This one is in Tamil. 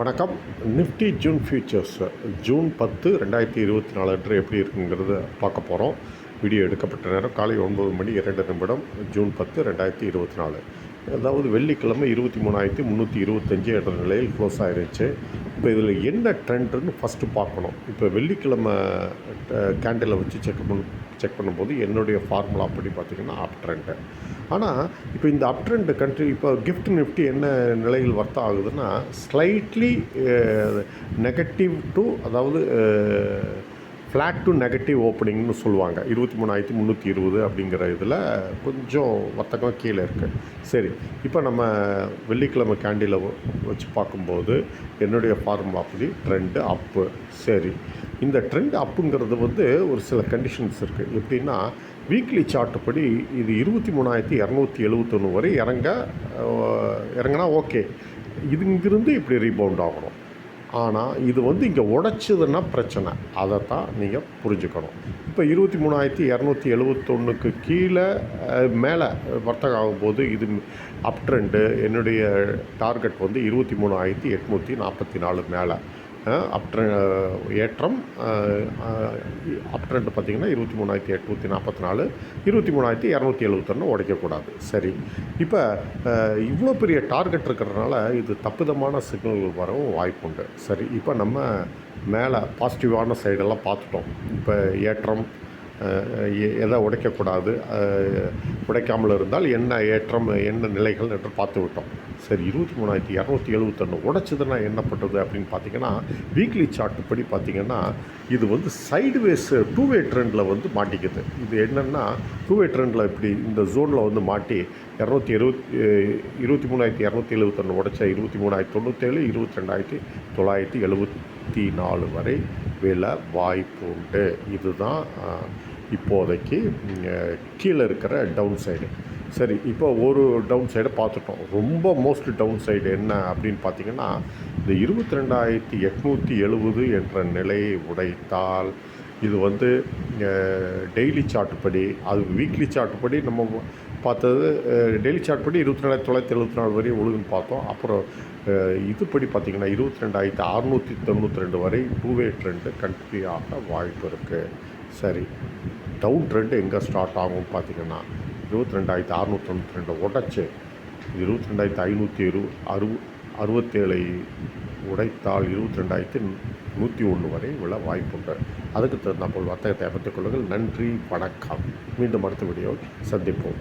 வணக்கம். நிஃப்டி ஜூன் ஃபியூச்சர்ஸ் ஜூன் பத்து ரெண்டாயிரத்தி இருபத்தி நாலு அன்று எப்படி இருக்குங்கிறத பார்க்க போகிறோம் வீடியோ எடுக்கப்பட்ட நேரம் காலை ஒன்பது மணி இரண்டு நிமிடம் ஜூன் பத்து ரெண்டாயிரத்தி இருபத்தி நாலு. அதாவது வெள்ளிக்கிழமை இருபத்தி மூணாயிரத்தி முந்நூற்றி இருபத்தஞ்சு என்ற நிலையில் க்ளோஸ் ஆயிருச்சு. இப்போ இதில் என்ன ட்ரெண்டுன்னு ஃபஸ்ட்டு பார்க்கணும். இப்போ வெள்ளிக்கிழமை கேண்டிலை வச்சு செக் பண்ண செக் பண்ணும்போது என்னுடைய ஃபார்முலா அப்படி பார்த்திங்கன்னா அப் ட்ரெண்டு ஆனால் இப்போ இந்த அப் ட்ரெண்ட் கண்ட்ரி இப்போ கிஃப்ட் நிஃப்டி என்ன நிலையில் வர்த்தம் ஆகுதுன்னா ஸ்லைட்லி நெகட்டிவ் டு அதாவது ஃப்ளாட் டு நெகட்டிவ் ஓப்பனிங்னு சொல்லுவாங்க. இருபத்தி மூணாயிரத்தி முந்நூற்றி இருபது அப்படிங்கிற இதில் கொஞ்சம் வர்த்தகம் கீழே இருக்குது சரி இப்போ நம்ம வெள்ளிக்கிழமை கேண்டில் வச்சு பார்க்கும்போது என்னுடைய ஃபார்முலா அப்படி ட்ரெண்டு அப்பு சரி இந்த ட்ரெண்ட் அப்புங்கிறது வந்து ஒரு சில கண்டிஷன்ஸ் இருக்குது எப்படின்னா வீக்லி சார்ட் படி இது இருபத்தி மூணாயிரத்தி இரநூத்தி எழுபத்தொன்று வரை இறங்க இறங்கினா ஓகே இது இங்கிருந்து இப்படி ரீபவுண்ட் ஆகணும். ஆனால் இது வந்து இங்கே உடைச்சதுன்னா பிரச்சனை. அதை தான் நீங்கள் புரிஞ்சுக்கணும். இப்போ இருபத்தி மூணாயிரத்தி இரநூத்தி எழுபத்தொன்னுக்கு கீழே மேலே வர்த்தகம் ஆகும்போது இது அப் ட்ரெண்டு என்னுடைய டார்கெட் வந்து இருபத்தி மூணாயிரத்தி எட்நூற்றி நாற்பத்தி நாலு மேலே. அப்ட்ரெ ஏற்றம் அப்ட்ரெண்ட் பார்த்திங்கன்னா இருபத்தி மூணாயிரத்தி எட்நூற்றி நாற்பத்தி நாலு இருபத்தி மூணாயிரத்தி இரநூத்தி எழுபத்தொன்று உடைக்கக்கூடாது. சரி. இப்போ இவ்வளோ பெரிய டார்கெட் இருக்கிறதுனால இது தப்புதமான சிக்னல்கள் வரவும் வாய்ப்புண்டு. சரி. இப்போ நம்ம மேலே பாசிட்டிவான சைடெல்லாம் பார்த்துட்டோம். இப்போ ஏற்றம் எதை உடைக்கக்கூடாது உடைக்காமல் இருந்தால் என்ன ஏற்றம் என்ன நிலைகள் என்று பார்த்து விட்டோம். சரி இருபத்தி மூணாயிரத்தி இரநூத்தி எழுபத்தொன்று உடைச்சதுன்னா என்னப்பட்டது அப்படின்னு பார்த்தீங்கன்னா வீக்லி சார்ட் படி பார்த்தீங்கன்னா இது வந்து சைடுவேஸ் டூ வே ட்ரெண்டில் வந்து மாட்டிக்குது. இது என்னென்னா டூ வே ட்ரெண்டில் இப்படி இந்த ஜோனில் வந்து மாட்டி இரநூத்தி இருபத்தி இருபத்தி மூணாயிரத்தி இரநூத்தி எழுபத்தொன்று உடைச்ச இருபத்தி மூணாயிரத்தி தொண்ணூற்றேழு இருபத்தி ரெண்டாயிரத்தி தொள்ளாயிரத்தி எழுபத்தி நாலு வரை விழ வாய்ப்பு உண்டு. இதுதான் இப்போதைக்கு கீழே இருக்கிற டவுன் சைடு சரி இப்போ ஒரு டவுன் சைடை பார்த்துட்டோம். ரொம்ப மோஸ்ட் டவுன் சைடு என்ன அப்படின்னு பார்த்தீங்கன்னா இந்த இருபத்தி ரெண்டாயிரத்தி எட்நூற்றி எழுபது என்ற நிலையை உடைத்தால் இது வந்து டெய்லி சார்ட் படி அது வீக்லி சார்ட் படி நம்ம பார்த்தது டெய்லி சார்ட் படி இருபத்தி ரெண்டாயிரத்தி தொள்ளாயிரத்தி எழுபத்தி நாலு வரையும் ஒழுங்குன்னு பார்த்தோம். அப்புறம் அஹ், இதுபடி பார்த்திங்கன்னா இருபத்தி ரெண்டாயிரத்தி அறநூற்றி தொண்ணூற்றி ரெண்டு வரை டூ வே ட்ரெண்டு கண்டினியூ ஆக வாய்ப்பு இருக்குது சரி. டவுன் ட்ரெண்டு எங்கே ஸ்டார்ட் ஆகும் பார்த்தீங்கன்னா இருபத்தி ரெண்டாயிரத்தி அறநூற்றி தொண்ணூற்றி ரெண்டு உடச்சி இருபத்தி ரெண்டாயிரத்தி ஐநூற்றி இரு அறு அறுபத்தேழை உடைத்தால் இருபத்தி ரெண்டாயிரத்தி நூற்றி ஒன்று வரை விழ வாய்ப்புண்டு. அதுக்கு தகுந்தாற்போல் வர்த்தகத்தை அமைத்துக் கொள்ளுங்கள். நன்றி வணக்கம். மீண்டும் அடுத்த வீடியோ சந்திப்போம்.